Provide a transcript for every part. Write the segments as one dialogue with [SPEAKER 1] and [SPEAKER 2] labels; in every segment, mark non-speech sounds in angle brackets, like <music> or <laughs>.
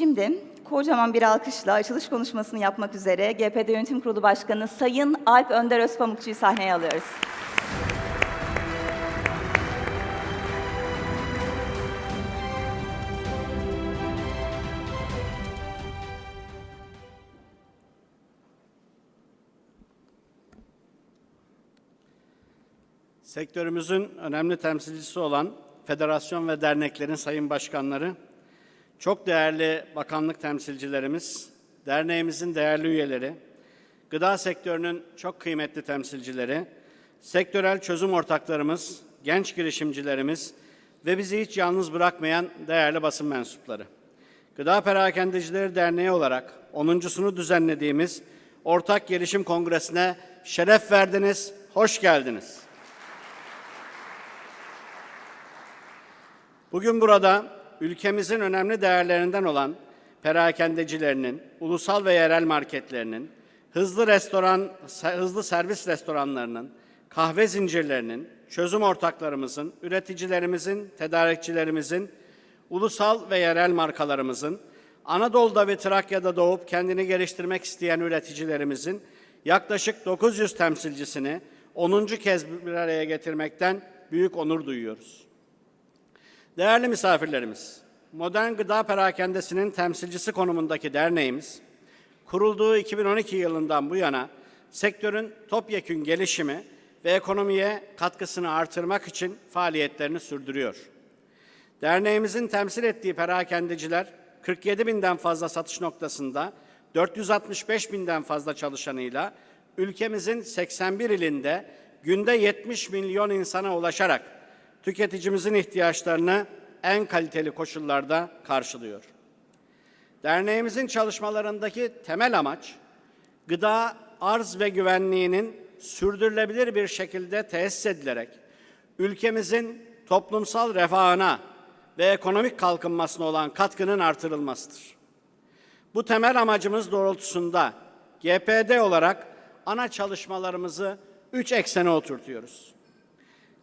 [SPEAKER 1] Şimdi kocaman bir alkışla açılış konuşmasını yapmak üzere GPD Yönetim Kurulu Başkanı Sayın Alp Önder Özpamukçu'yu sahneye alıyoruz.
[SPEAKER 2] Sektörümüzün önemli temsilcisi olan federasyon ve derneklerin sayın başkanları, çok değerli bakanlık temsilcilerimiz, derneğimizin değerli üyeleri, gıda sektörünün çok kıymetli temsilcileri, sektörel çözüm ortaklarımız, genç girişimcilerimiz ve bizi hiç yalnız bırakmayan değerli basın mensupları. Gıda Perakendecileri Derneği olarak 10.sunu düzenlediğimiz Ortak Gelişim Kongresi'ne şeref verdiniz, hoş geldiniz. Bugün burada ülkemizin önemli değerlerinden olan perakendecilerinin, ulusal ve yerel marketlerinin, hızlı restoran, hızlı servis restoranlarının, kahve zincirlerinin, çözüm ortaklarımızın, üreticilerimizin, tedarikçilerimizin, ulusal ve yerel markalarımızın, Anadolu'da ve Trakya'da doğup kendini geliştirmek isteyen üreticilerimizin yaklaşık 900 temsilcisini 10. kez bir araya getirmekten büyük onur duyuyoruz. Değerli misafirlerimiz, Modern Gıda Perakendesi'nin temsilcisi konumundaki derneğimiz, kurulduğu 2012 yılından bu yana sektörün topyekün gelişimi ve ekonomiye katkısını artırmak için faaliyetlerini sürdürüyor. Derneğimizin temsil ettiği perakendeciler 47 binden fazla satış noktasında 465 binden fazla çalışanıyla ülkemizin 81 ilinde günde 70 milyon insana ulaşarak tüketicimizin ihtiyaçlarını en kaliteli koşullarda karşılıyor. Derneğimizin çalışmalarındaki temel amaç gıda arz ve güvenliğinin sürdürülebilir bir şekilde tesis edilerek ülkemizin toplumsal refahına ve ekonomik kalkınmasına olan katkının artırılmasıdır. Bu temel amacımız doğrultusunda GPD olarak ana çalışmalarımızı üç eksene oturtuyoruz.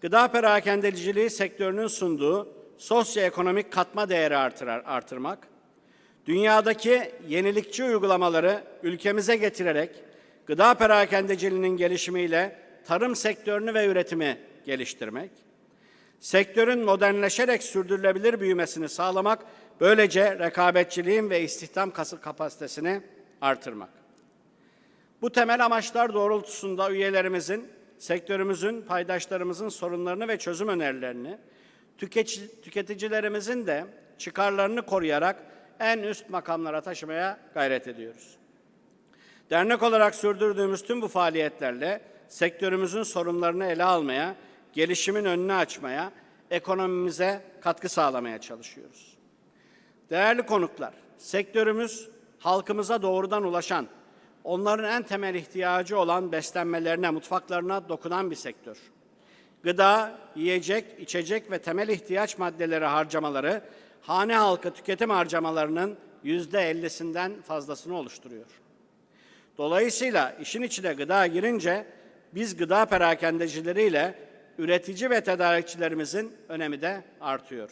[SPEAKER 2] Gıda perakendeciliği sektörünün sunduğu sosyoekonomik katma değeri artırar, artırmak, dünyadaki yenilikçi uygulamaları ülkemize getirerek gıda perakendeciliğinin gelişimiyle tarım sektörünü ve üretimi geliştirmek, sektörün modernleşerek sürdürülebilir büyümesini sağlamak, böylece rekabetçiliğin ve istihdam kapasitesini artırmak. Bu temel amaçlar doğrultusunda üyelerimizin, sektörümüzün, paydaşlarımızın sorunlarını ve çözüm önerilerini, tüketici, tüketicilerimizin de çıkarlarını koruyarak en üst makamlara taşımaya gayret ediyoruz. Dernek olarak sürdürdüğümüz tüm bu faaliyetlerle sektörümüzün sorunlarını ele almaya, gelişimin önünü açmaya, ekonomimize katkı sağlamaya çalışıyoruz. Değerli konuklar, sektörümüz halkımıza doğrudan ulaşan, onların en temel ihtiyacı olan beslenmelerine, mutfaklarına dokunan bir sektör. Gıda, yiyecek, içecek ve temel ihtiyaç maddeleri harcamaları hane halkı tüketim harcamalarının yüzde ellisinden fazlasını oluşturuyor. Dolayısıyla işin içine gıda girince biz gıda perakendecileriyle üretici ve tedarikçilerimizin önemi de artıyor.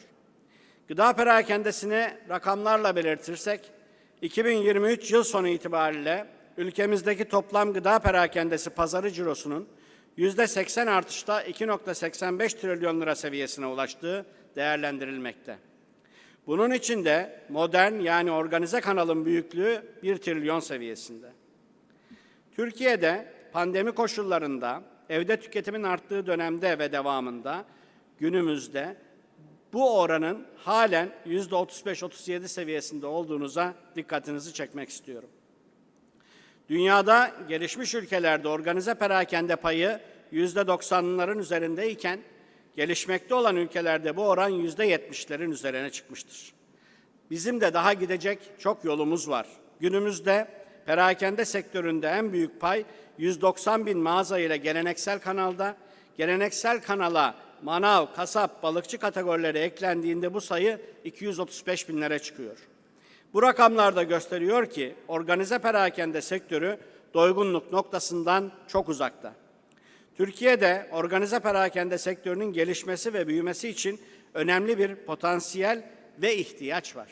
[SPEAKER 2] Gıda perakendesini rakamlarla belirtirsek 2023 yıl sonu itibariyle ülkemizdeki toplam gıda perakendesi pazarı cirosunun %80 artışta 2.85 trilyon lira seviyesine ulaştığı değerlendirilmekte. Bunun için de modern yani organize kanalın büyüklüğü 1 trilyon seviyesinde. Türkiye'de pandemi koşullarında evde tüketimin arttığı dönemde ve devamında günümüzde bu oranın halen yüzde 35-37 seviyesinde olduğunuza dikkatinizi çekmek istiyorum. Dünyada gelişmiş ülkelerde organize perakende payı yüzde 90'ların üzerindeyken gelişmekte olan ülkelerde bu oran yüzde 70'lerin üzerine çıkmıştır. Bizim de daha gidecek çok yolumuz var. Günümüzde perakende sektöründe en büyük pay 190 bin mağaza ile geleneksel kanalda, geleneksel kanala manav, kasap, balıkçı kategorileri eklendiğinde bu sayı 235 binlere çıkıyor. Bu rakamlar da gösteriyor ki organize perakende sektörü doygunluk noktasından çok uzakta. Türkiye'de organize perakende sektörünün gelişmesi ve büyümesi için önemli bir potansiyel ve ihtiyaç var.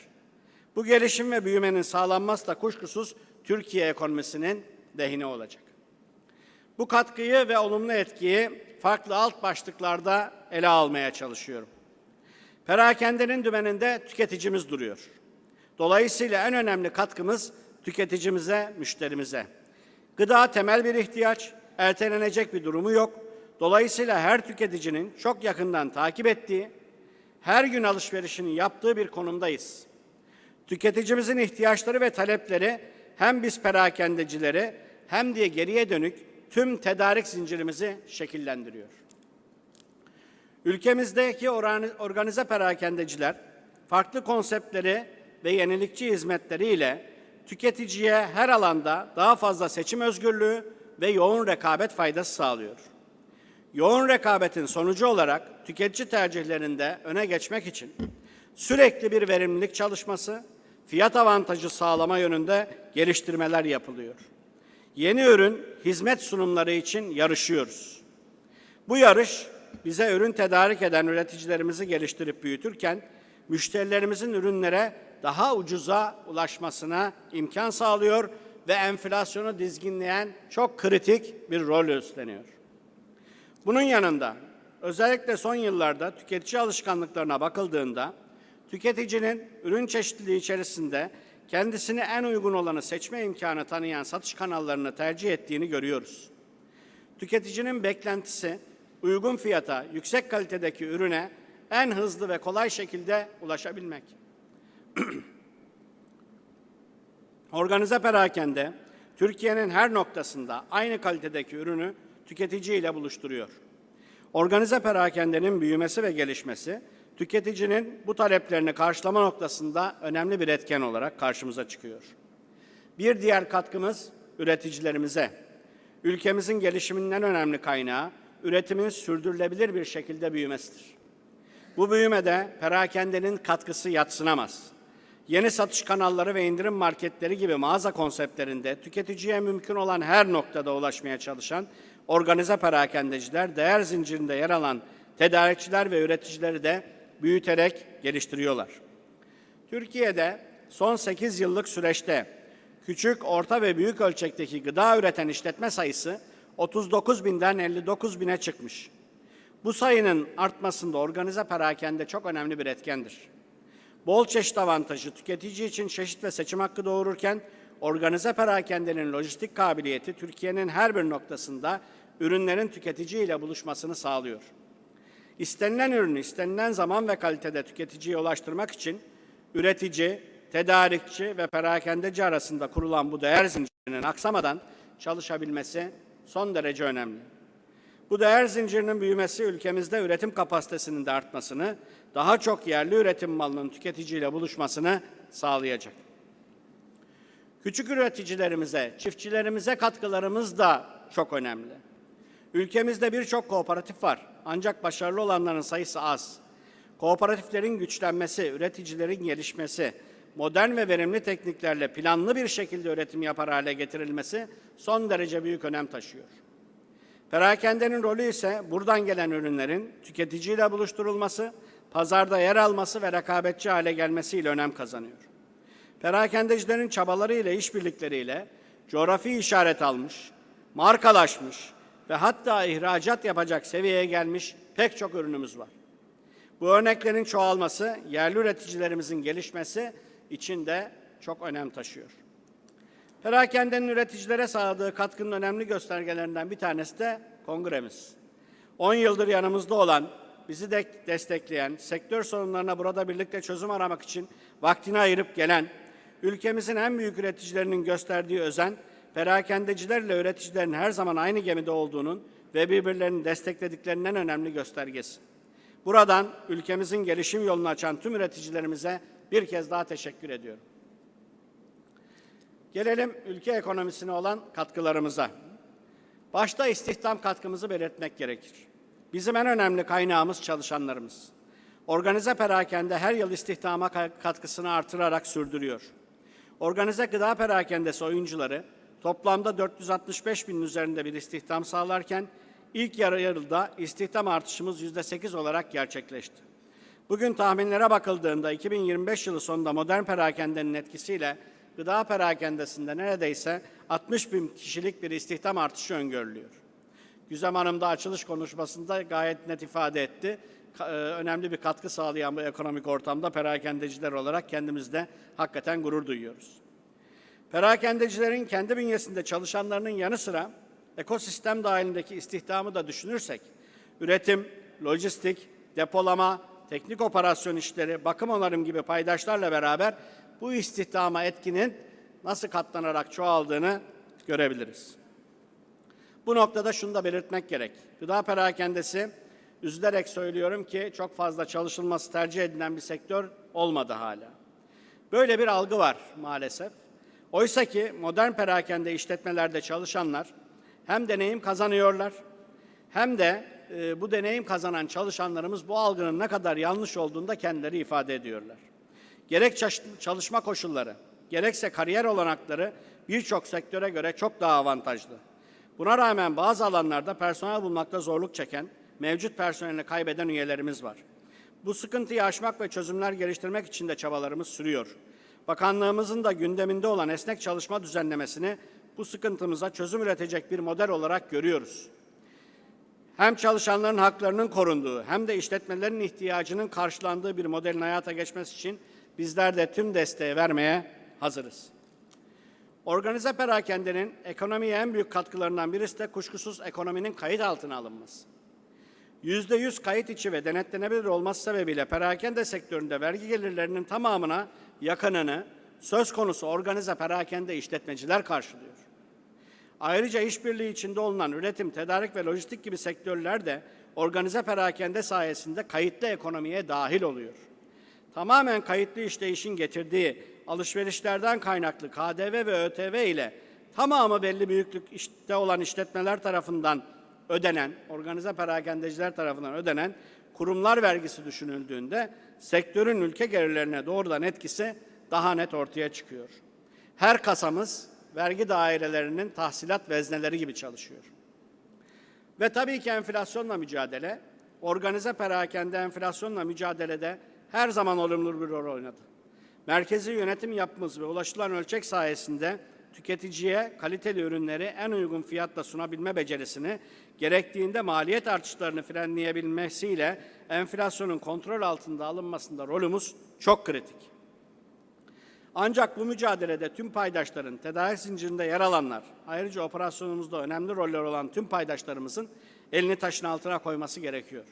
[SPEAKER 2] Bu gelişim ve büyümenin sağlanması da kuşkusuz Türkiye ekonomisinin lehine olacak. Bu katkıyı ve olumlu etkiyi farklı alt başlıklarda ele almaya çalışıyorum. Perakendenin dümeninde tüketicimiz duruyor. Dolayısıyla en önemli katkımız tüketicimize, müşterimize. Gıda temel bir ihtiyaç, ertelenecek bir durumu yok. Dolayısıyla her tüketicinin çok yakından takip ettiği, her gün alışverişini yaptığı bir konumdayız. Tüketicimizin ihtiyaçları ve talepleri hem biz perakendecileri hem de geriye dönük tüm tedarik zincirimizi şekillendiriyor. Ülkemizdeki organize perakendeciler farklı konseptleri ve yenilikçi hizmetleriyle tüketiciye her alanda daha fazla seçim özgürlüğü ve yoğun rekabet faydası sağlıyor. Yoğun rekabetin sonucu olarak tüketici tercihlerinde öne geçmek için sürekli bir verimlilik çalışması, fiyat avantajı sağlama yönünde geliştirmeler yapılıyor. Yeni ürün, hizmet sunumları için yarışıyoruz. Bu yarış bize ürün tedarik eden üreticilerimizi geliştirip büyütürken müşterilerimizin ürünlere daha ucuza ulaşmasına imkan sağlıyor ve enflasyonu dizginleyen çok kritik bir rol üstleniyor. Bunun yanında özellikle son yıllarda tüketici alışkanlıklarına bakıldığında tüketicinin ürün çeşitliliği içerisinde kendisine en uygun olanı seçme imkanı tanıyan satış kanallarını tercih ettiğini görüyoruz. Tüketicinin beklentisi uygun fiyata, yüksek kalitedeki ürüne en hızlı ve kolay şekilde ulaşabilmek. Organize perakende Türkiye'nin her noktasında aynı kalitedeki ürünü tüketiciyle buluşturuyor. Organize perakendenin büyümesi ve gelişmesi tüketicinin bu taleplerini karşılama noktasında önemli bir etken olarak karşımıza çıkıyor. Bir diğer katkımız üreticilerimize. Ülkemizin gelişiminin en önemli kaynağı üretimin sürdürülebilir bir şekilde büyümesidir. Bu büyümede perakendenin katkısı yatsınamaz. Yeni satış kanalları ve indirim marketleri gibi mağaza konseptlerinde tüketiciye mümkün olan her noktada ulaşmaya çalışan organize perakendeciler değer zincirinde yer alan tedarikçiler ve üreticileri de büyüterek geliştiriyorlar. Türkiye'de son 8 yıllık süreçte küçük, orta ve büyük ölçekteki gıda üreten işletme sayısı 39 binden 59 bine çıkmış. Bu sayının artmasında organize perakende çok önemli bir etkendir. Bol çeşit avantajı tüketici için çeşit ve seçim hakkı doğururken organize perakendenin lojistik kabiliyeti Türkiye'nin her bir noktasında ürünlerin tüketiciyle buluşmasını sağlıyor. İstenilen ürünü istenilen zaman ve kalitede tüketiciye ulaştırmak için üretici, tedarikçi ve perakendeci arasında kurulan bu değer zincirinin aksamadan çalışabilmesi son derece önemli. Bu değer zincirinin büyümesi ülkemizde üretim kapasitesinin de artmasını, daha çok yerli üretim malının tüketiciyle buluşmasını sağlayacak. Küçük üreticilerimize, çiftçilerimize katkılarımız da çok önemli. Ülkemizde birçok kooperatif var ancak başarılı olanların sayısı az. Kooperatiflerin güçlenmesi, üreticilerin gelişmesi, modern ve verimli tekniklerle planlı bir şekilde üretim yapar hale getirilmesi son derece büyük önem taşıyor. Perakendenin rolü ise buradan gelen ürünlerin tüketiciyle buluşturulması, pazarda yer alması ve rekabetçi hale gelmesiyle önem kazanıyor. Perakendecilerin çabalarıyla, işbirlikleriyle coğrafi işaret almış, markalaşmış ve hatta ihracat yapacak seviyeye gelmiş pek çok ürünümüz var. Bu örneklerin çoğalması, yerli üreticilerimizin gelişmesi için de çok önem taşıyor. Perakendenin üreticilere sağladığı katkının önemli göstergelerinden bir tanesi de kongremiz. 10 yıldır yanımızda olan, bizi de destekleyen, sektör sorunlarına burada birlikte çözüm aramak için vaktini ayırıp gelen, ülkemizin en büyük üreticilerinin gösterdiği özen, perakendecilerle üreticilerin her zaman aynı gemide olduğunun ve birbirlerini desteklediklerinin en önemli göstergesi. Buradan ülkemizin gelişim yolunu açan tüm üreticilerimize bir kez daha teşekkür ediyorum. Gelelim ülke ekonomisine olan katkılarımıza. Başta istihdam katkımızı belirtmek gerekir. Bizim en önemli kaynağımız çalışanlarımız. Organize perakende her yıl istihdama katkısını artırarak sürdürüyor. Organize gıda perakendesi oyuncuları toplamda 465 binin üzerinde bir istihdam sağlarken ilk yarı yılda istihdam artışımız yüzde 8 olarak gerçekleşti. Bugün tahminlere bakıldığında 2025 yılı sonunda modern perakendenin etkisiyle gıda perakendesinde neredeyse 60 bin kişilik bir istihdam artışı öngörülüyor. Güzem Hanım da açılış konuşmasında gayet net ifade etti. E, Önemli bir katkı sağlayan bu ekonomik ortamda perakendeciler olarak kendimizde hakikaten gurur duyuyoruz. Perakendecilerin kendi bünyesinde çalışanlarının yanı sıra ekosistem dahilindeki istihdamı da düşünürsek, üretim, lojistik, depolama, teknik operasyon işleri, bakım onarım gibi paydaşlarla beraber bu istihdama etkinin nasıl katlanarak çoğaldığını görebiliriz. Bu noktada şunu da belirtmek gerek. Gıda perakendesi, üzülerek söylüyorum ki çok fazla çalışılması tercih edilen bir sektör olmadı hala. Böyle bir algı var maalesef. Oysa ki modern perakende işletmelerde çalışanlar hem deneyim kazanıyorlar hem de e, bu deneyim kazanan çalışanlarımız bu algının ne kadar yanlış olduğunu da kendileri ifade ediyorlar. Gerek çalış- çalışma koşulları, gerekse kariyer olanakları birçok sektöre göre çok daha avantajlı. Buna rağmen bazı alanlarda personel bulmakta zorluk çeken, mevcut personelini kaybeden üyelerimiz var. Bu sıkıntıyı aşmak ve çözümler geliştirmek için de çabalarımız sürüyor. Bakanlığımızın da gündeminde olan esnek çalışma düzenlemesini bu sıkıntımıza çözüm üretecek bir model olarak görüyoruz. Hem çalışanların haklarının korunduğu hem de işletmelerin ihtiyacının karşılandığı bir modelin hayata geçmesi için bizler de tüm desteği vermeye hazırız. Organize perakendenin ekonomiye en büyük katkılarından birisi de kuşkusuz ekonominin kayıt altına alınması. Yüzde yüz kayıt içi ve denetlenebilir olması sebebiyle perakende sektöründe vergi gelirlerinin tamamına yakınını söz konusu organize perakende işletmeciler karşılıyor. Ayrıca işbirliği içinde olunan üretim, tedarik ve lojistik gibi sektörler de organize perakende sayesinde kayıtlı ekonomiye dahil oluyor. Tamamen kayıtlı işleyişin getirdiği alışverişlerden kaynaklı KDV ve ÖTV ile tamamı belli büyüklükte olan işletmeler tarafından ödenen, organize perakendeciler tarafından ödenen kurumlar vergisi düşünüldüğünde sektörün ülke gelirlerine doğrudan etkisi daha net ortaya çıkıyor. Her kasamız vergi dairelerinin tahsilat vezneleri gibi çalışıyor. Ve tabii ki enflasyonla mücadele, organize perakende enflasyonla mücadelede her zaman olumlu bir rol oynadı. Merkezi yönetim yapımız ve ulaşılan ölçek sayesinde tüketiciye kaliteli ürünleri en uygun fiyatla sunabilme becerisini, gerektiğinde maliyet artışlarını frenleyebilmesiyle enflasyonun kontrol altında alınmasında rolümüz çok kritik. Ancak bu mücadelede tüm paydaşların, tedarik zincirinde yer alanlar, ayrıca operasyonumuzda önemli roller olan tüm paydaşlarımızın elini taşın altına koyması gerekiyor.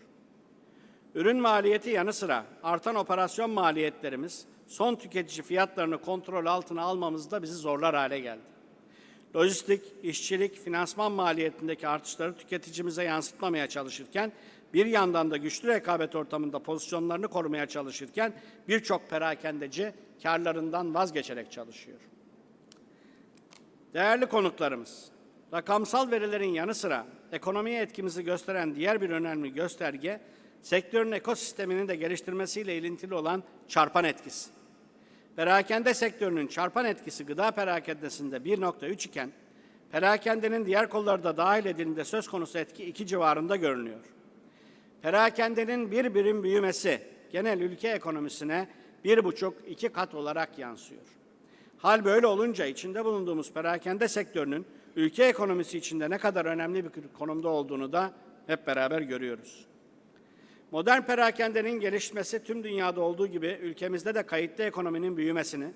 [SPEAKER 2] Ürün maliyeti yanı sıra artan operasyon maliyetlerimiz son tüketici fiyatlarını kontrol altına almamızda bizi zorlar hale geldi. Lojistik, işçilik, finansman maliyetindeki artışları tüketicimize yansıtmamaya çalışırken bir yandan da güçlü rekabet ortamında pozisyonlarını korumaya çalışırken birçok perakendeci karlarından vazgeçerek çalışıyor. Değerli konuklarımız, rakamsal verilerin yanı sıra ekonomiye etkimizi gösteren diğer bir önemli gösterge, sektörün ekosistemini de geliştirmesiyle ilintili olan çarpan etkisi. Perakende sektörünün çarpan etkisi gıda perakendesinde 1.3 iken, perakendenin diğer kolları da dahil edildiğinde söz konusu etki 2 civarında görünüyor. Perakendenin bir birim büyümesi genel ülke ekonomisine bir buçuk iki kat olarak yansıyor. Hal böyle olunca içinde bulunduğumuz perakende sektörünün ülke ekonomisi içinde ne kadar önemli bir konumda olduğunu da hep beraber görüyoruz. Modern perakendenin gelişmesi tüm dünyada olduğu gibi ülkemizde de kayıtlı ekonominin büyümesini,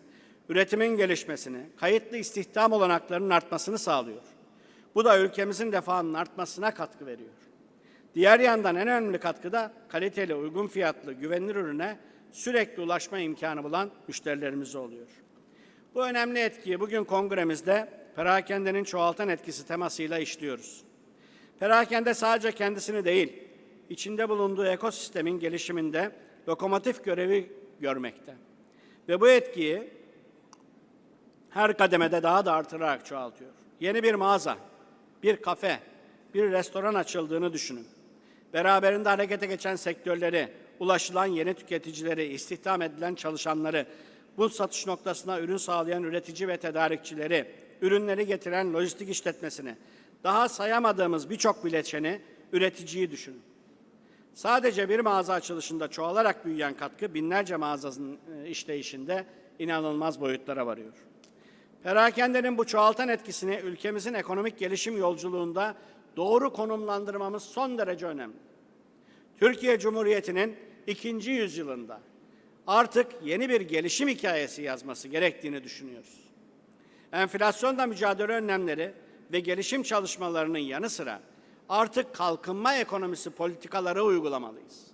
[SPEAKER 2] üretimin gelişmesini, kayıtlı istihdam olanaklarının artmasını sağlıyor. Bu da ülkemizin refahının artmasına katkı veriyor. Diğer yandan en önemli katkı da kaliteli, uygun fiyatlı, güvenilir ürüne sürekli ulaşma imkanı bulan müşterilerimiz oluyor. Bu önemli etkiyi bugün kongremizde perakendenin çoğaltan etkisi temasıyla işliyoruz. Perakende sadece kendisini değil, içinde bulunduğu ekosistemin gelişiminde lokomotif görevi görmekte. Ve bu etkiyi her kademede daha da artırarak çoğaltıyor. Yeni bir mağaza, bir kafe, bir restoran açıldığını düşünün. Beraberinde harekete geçen sektörleri, ulaşılan yeni tüketicileri, istihdam edilen çalışanları, bu satış noktasına ürün sağlayan üretici ve tedarikçileri, ürünleri getiren lojistik işletmesini, daha sayamadığımız birçok bileşeni, üreticiyi düşünün. Sadece bir mağaza açılışında çoğalarak büyüyen katkı binlerce mağazanın e, işleyişinde inanılmaz boyutlara varıyor. Perakendenin bu çoğaltan etkisini ülkemizin ekonomik gelişim yolculuğunda doğru konumlandırmamız son derece önemli. Türkiye Cumhuriyeti'nin ikinci yüzyılında artık yeni bir gelişim hikayesi yazması gerektiğini düşünüyoruz. Enflasyonla mücadele önlemleri ve gelişim çalışmalarının yanı sıra artık kalkınma ekonomisi politikaları uygulamalıyız.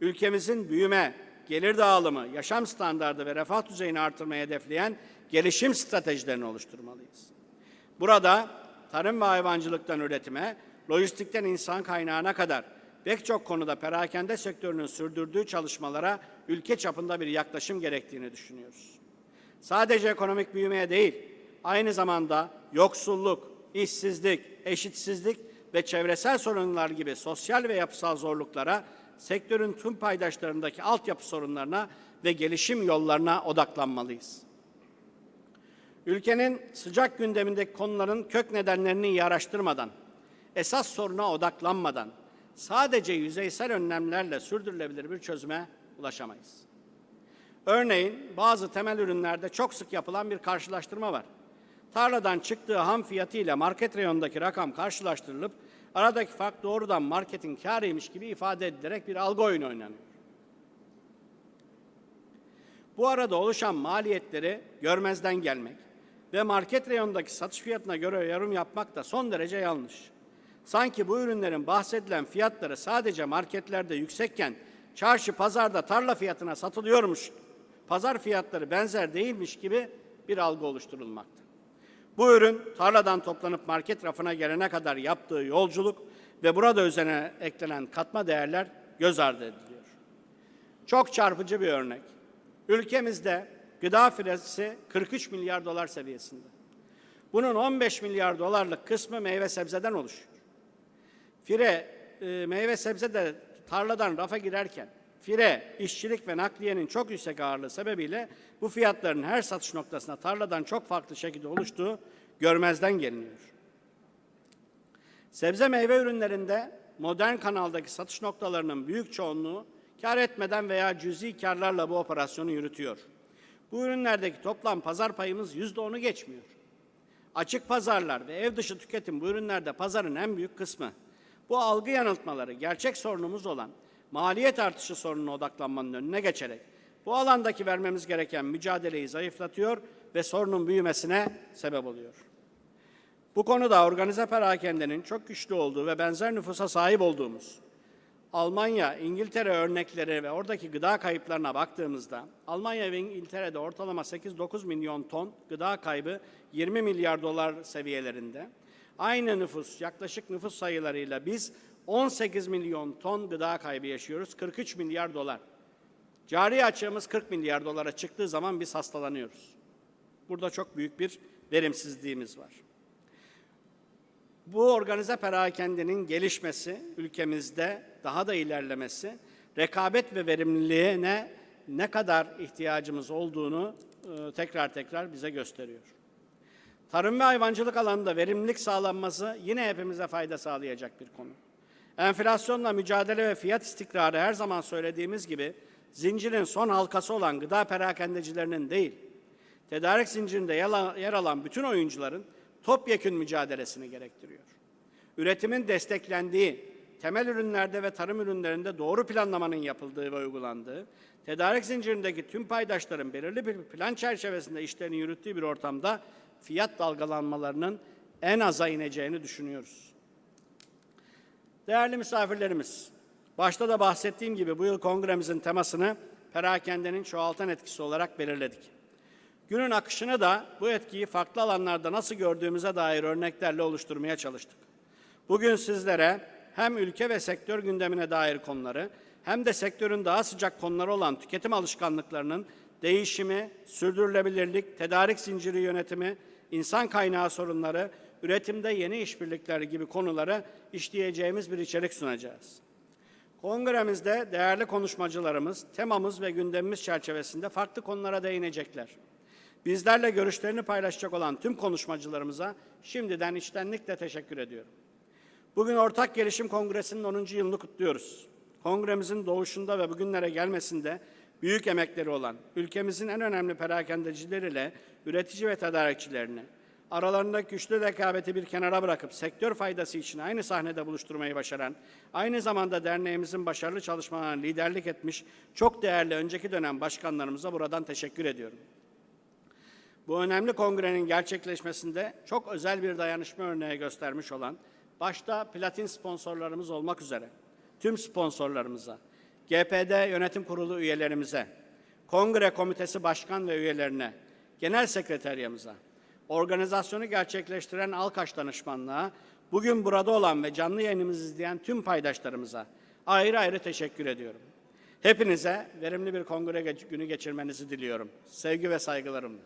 [SPEAKER 2] Ülkemizin büyüme, gelir dağılımı, yaşam standardı ve refah düzeyini artırmayı hedefleyen gelişim stratejilerini oluşturmalıyız. Burada tarım ve hayvancılıktan üretime, lojistikten insan kaynağına kadar pek çok konuda perakende sektörünün sürdürdüğü çalışmalara ülke çapında bir yaklaşım gerektiğini düşünüyoruz. Sadece ekonomik büyümeye değil, aynı zamanda yoksulluk, işsizlik, eşitsizlik ve çevresel sorunlar gibi sosyal ve yapısal zorluklara, sektörün tüm paydaşlarındaki altyapı sorunlarına ve gelişim yollarına odaklanmalıyız. Ülkenin sıcak gündemindeki konuların kök nedenlerini iyi araştırmadan, esas soruna odaklanmadan, sadece yüzeysel önlemlerle sürdürülebilir bir çözüme ulaşamayız. Örneğin bazı temel ürünlerde çok sık yapılan bir karşılaştırma var. Tarladan çıktığı ham fiyatı ile market reyonundaki rakam karşılaştırılıp aradaki fark doğrudan marketin kârıymış gibi ifade edilerek bir algı oyunu oynanıyor. Bu arada oluşan maliyetleri görmezden gelmek ve market reyonundaki satış fiyatına göre yorum yapmak da son derece yanlış. Sanki bu ürünlerin bahsedilen fiyatları sadece marketlerde yüksekken çarşı pazarda tarla fiyatına satılıyormuş, pazar fiyatları benzer değilmiş gibi bir algı oluşturulmakta. Bu ürün tarladan toplanıp market rafına gelene kadar yaptığı yolculuk ve burada üzerine eklenen katma değerler göz ardı ediliyor. Çok çarpıcı bir örnek. Ülkemizde gıda firesi 43 milyar dolar seviyesinde. Bunun 15 milyar dolarlık kısmı meyve sebzeden oluşuyor. Fire, e, meyve sebze de tarladan rafa girerken fire, işçilik ve nakliyenin çok yüksek ağırlığı sebebiyle bu fiyatların her satış noktasına tarladan çok farklı şekilde oluştuğu görmezden geliniyor. Sebze meyve ürünlerinde modern kanaldaki satış noktalarının büyük çoğunluğu kar etmeden veya cüzi karlarla bu operasyonu yürütüyor. Bu ürünlerdeki toplam pazar payımız yüzde onu geçmiyor. Açık pazarlar ve ev dışı tüketim bu ürünlerde pazarın en büyük kısmı. Bu algı yanıltmaları gerçek sorunumuz olan maliyet artışı sorununa odaklanmanın önüne geçerek bu alandaki vermemiz gereken mücadeleyi zayıflatıyor ve sorunun büyümesine sebep oluyor. Bu konuda organize perakendenin çok güçlü olduğu ve benzer nüfusa sahip olduğumuz Almanya, İngiltere örnekleri ve oradaki gıda kayıplarına baktığımızda Almanya ve İngiltere'de ortalama 8-9 milyon ton gıda kaybı 20 milyar dolar seviyelerinde. Aynı nüfus, yaklaşık nüfus sayılarıyla biz 18 milyon ton gıda kaybı yaşıyoruz, 43 milyar dolar. Cari açığımız 40 milyar dolara çıktığı zaman biz hastalanıyoruz. Burada çok büyük bir verimsizliğimiz var. Bu organize perakendenin gelişmesi, ülkemizde daha da ilerlemesi, rekabet ve verimliliğine ne kadar ihtiyacımız olduğunu e, tekrar tekrar bize gösteriyor. Tarım ve hayvancılık alanında verimlilik sağlanması yine hepimize fayda sağlayacak bir konu. Enflasyonla mücadele ve fiyat istikrarı her zaman söylediğimiz gibi zincirin son halkası olan gıda perakendecilerinin değil, tedarik zincirinde yer alan bütün oyuncuların topyekün mücadelesini gerektiriyor. Üretimin desteklendiği, temel ürünlerde ve tarım ürünlerinde doğru planlamanın yapıldığı ve uygulandığı, tedarik zincirindeki tüm paydaşların belirli bir plan çerçevesinde işlerini yürüttüğü bir ortamda fiyat dalgalanmalarının en aza ineceğini düşünüyoruz. Değerli misafirlerimiz, başta da bahsettiğim gibi bu yıl kongremizin temasını perakendenin çoğaltan etkisi olarak belirledik. Günün akışını da bu etkiyi farklı alanlarda nasıl gördüğümüze dair örneklerle oluşturmaya çalıştık. Bugün sizlere hem ülke ve sektör gündemine dair konuları hem de sektörün daha sıcak konuları olan tüketim alışkanlıklarının değişimi, sürdürülebilirlik, tedarik zinciri yönetimi, insan kaynağı sorunları, üretimde yeni işbirlikleri gibi konuları işleyeceğimiz bir içerik sunacağız. Kongremizde değerli konuşmacılarımız temamız ve gündemimiz çerçevesinde farklı konulara değinecekler. Bizlerle görüşlerini paylaşacak olan tüm konuşmacılarımıza şimdiden içtenlikle teşekkür ediyorum. Bugün Ortak Gelişim Kongresi'nin 10. yılını kutluyoruz. kongremizin doğuşunda ve bugünlere gelmesinde büyük emekleri olan ülkemizin en önemli perakendecileriyle üretici ve tedarikçilerini, aralarındaki güçlü rekabeti bir kenara bırakıp sektör faydası için aynı sahnede buluşturmayı başaran, aynı zamanda derneğimizin başarılı çalışmalarına liderlik etmiş çok değerli önceki dönem başkanlarımıza buradan teşekkür ediyorum. Bu önemli kongrenin gerçekleşmesinde çok özel bir dayanışma örneği göstermiş olan, başta platin sponsorlarımız olmak üzere, tüm sponsorlarımıza, GPD Yönetim Kurulu üyelerimize, Kongre Komitesi Başkan ve üyelerine, Genel Sekreteryamıza, organizasyonu gerçekleştiren Alkaş Danışmanlığa, bugün burada olan ve canlı yayınımızı izleyen tüm paydaşlarımıza ayrı ayrı teşekkür ediyorum. Hepinize verimli bir kongre günü geçirmenizi diliyorum. Sevgi ve saygılarımla.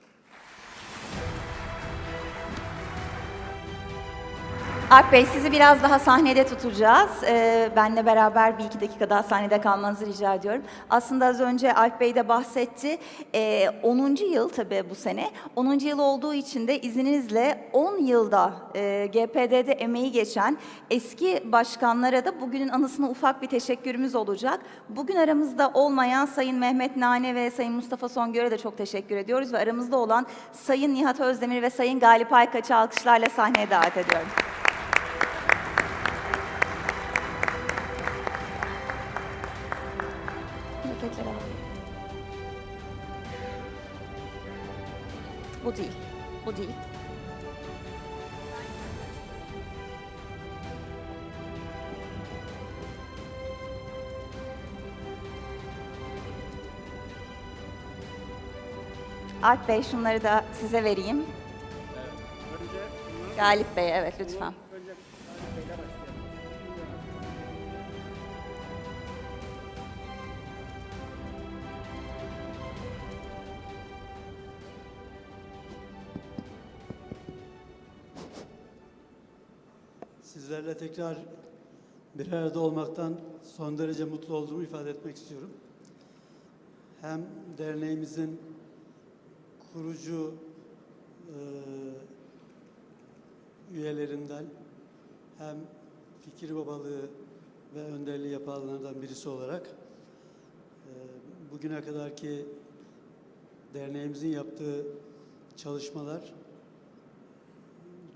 [SPEAKER 1] Alp Bey sizi biraz daha sahnede tutacağız. Ee, benle beraber bir iki dakika daha sahnede kalmanızı rica ediyorum. Aslında az önce Alp Bey de bahsetti. Ee, 10. yıl tabii bu sene. 10. yıl olduğu için de izninizle 10 yılda e, GPD'de emeği geçen eski başkanlara da bugünün anısına ufak bir teşekkürümüz olacak. Bugün aramızda olmayan Sayın Mehmet Nane ve Sayın Mustafa Songör'e de çok teşekkür ediyoruz. Ve aramızda olan Sayın Nihat Özdemir ve Sayın Galip Aykaç'ı alkışlarla sahneye davet ediyorum. Alp Bey şunları da size vereyim. Galip Bey evet lütfen.
[SPEAKER 3] Sizlerle tekrar bir arada olmaktan son derece mutlu olduğumu ifade etmek istiyorum. Hem derneğimizin kurucu eee, üyelerinden hem fikir babalığı ve önderliği yapanlardan birisi olarak eee, bugüne kadarki derneğimizin yaptığı çalışmalar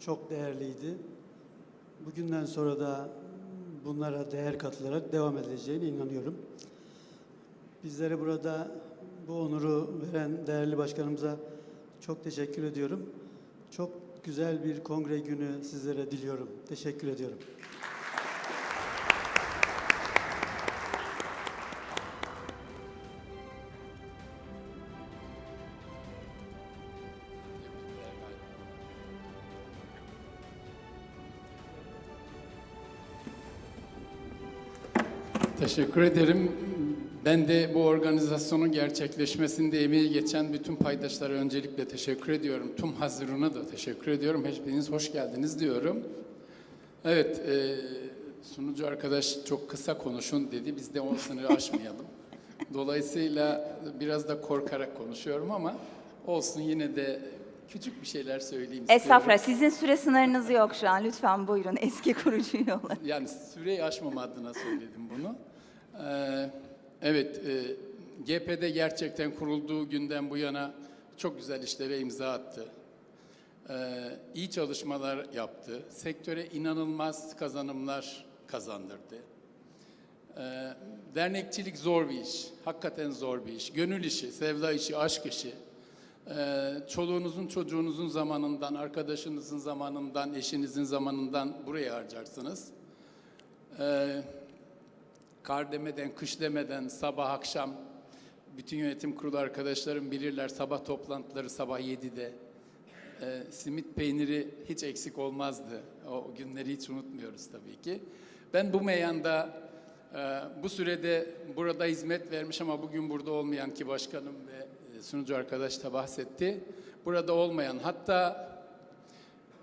[SPEAKER 3] çok değerliydi. Bugünden sonra da bunlara değer katılarak devam edeceğine inanıyorum. Bizlere burada bu onuru veren değerli başkanımıza çok teşekkür ediyorum. Çok güzel bir kongre günü sizlere diliyorum. Teşekkür ediyorum.
[SPEAKER 4] Teşekkür ederim. Ben de bu organizasyonun gerçekleşmesinde emeği geçen bütün paydaşlara öncelikle teşekkür ediyorum. Tüm Hazirun'a da teşekkür ediyorum. Hepiniz hoş geldiniz diyorum. Evet, e, sunucu arkadaş çok kısa konuşun dedi. Biz de o sınırı <laughs> aşmayalım. Dolayısıyla biraz da korkarak konuşuyorum ama olsun yine de küçük bir şeyler söyleyeyim istiyorum.
[SPEAKER 1] Estağfurullah sizin süre sınırınız yok şu an. Lütfen buyurun eski kurucu olarak.
[SPEAKER 4] Yani süreyi aşmama adına söyledim bunu. Ee, evet, e, GP'de gerçekten kurulduğu günden bu yana çok güzel işlere imza attı. Ee, iyi çalışmalar yaptı. Sektöre inanılmaz kazanımlar kazandırdı. Ee, dernekçilik zor bir iş. Hakikaten zor bir iş. Gönül işi, sevda işi, aşk işi. Ee, çoluğunuzun, çocuğunuzun zamanından, arkadaşınızın zamanından, eşinizin zamanından buraya harcarsınız. Ee, kar demeden, kış demeden, sabah akşam bütün yönetim kurulu arkadaşlarım bilirler sabah toplantıları sabah 7'de. Ee, simit peyniri hiç eksik olmazdı. O günleri hiç unutmuyoruz tabii ki. Ben bu meyanda e, bu sürede burada hizmet vermiş ama bugün burada olmayan ki başkanım ve e, sunucu arkadaş da bahsetti. Burada olmayan hatta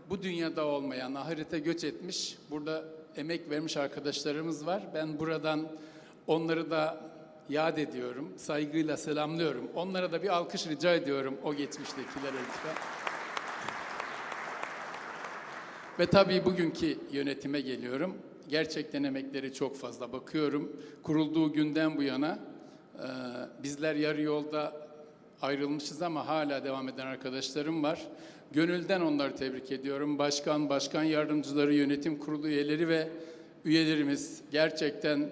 [SPEAKER 4] bu dünyada olmayan, ahirete göç etmiş, burada emek vermiş arkadaşlarımız var. Ben buradan onları da yad ediyorum, saygıyla selamlıyorum. Onlara da bir alkış rica ediyorum o geçmiştekilere lütfen. Ve tabii bugünkü yönetime geliyorum. gerçekten emekleri çok fazla. Bakıyorum kurulduğu günden bu yana e, bizler yarı yolda ayrılmışız ama hala devam eden arkadaşlarım var. Gönülden onları tebrik ediyorum. Başkan, başkan yardımcıları, yönetim kurulu üyeleri ve üyelerimiz gerçekten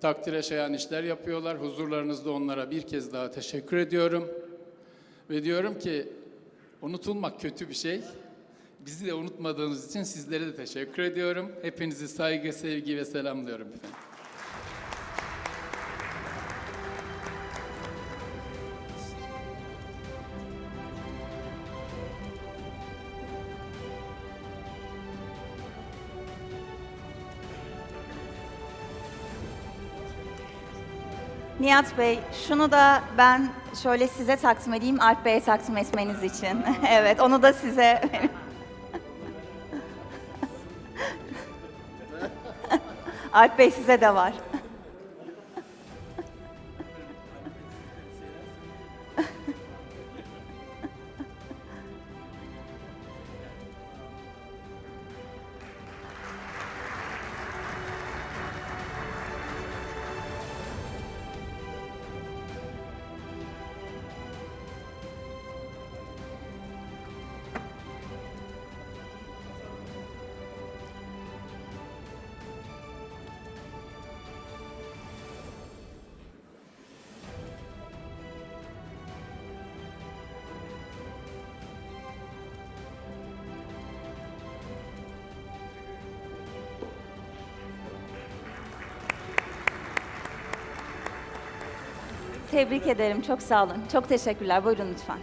[SPEAKER 4] takdire şayan işler yapıyorlar. Huzurlarınızda onlara bir kez daha teşekkür ediyorum. Ve diyorum ki unutulmak kötü bir şey. Bizi de unutmadığınız için sizlere de teşekkür ediyorum. Hepinizi saygı, sevgi ve selamlıyorum efendim.
[SPEAKER 1] Nihat Bey, şunu da ben şöyle size takdim edeyim, Alp Bey'e takdim etmeniz için. <laughs> evet, onu da size... <laughs> Alp Bey size de var. Tebrik ederim, çok sağ olun. Çok teşekkürler, buyurun lütfen.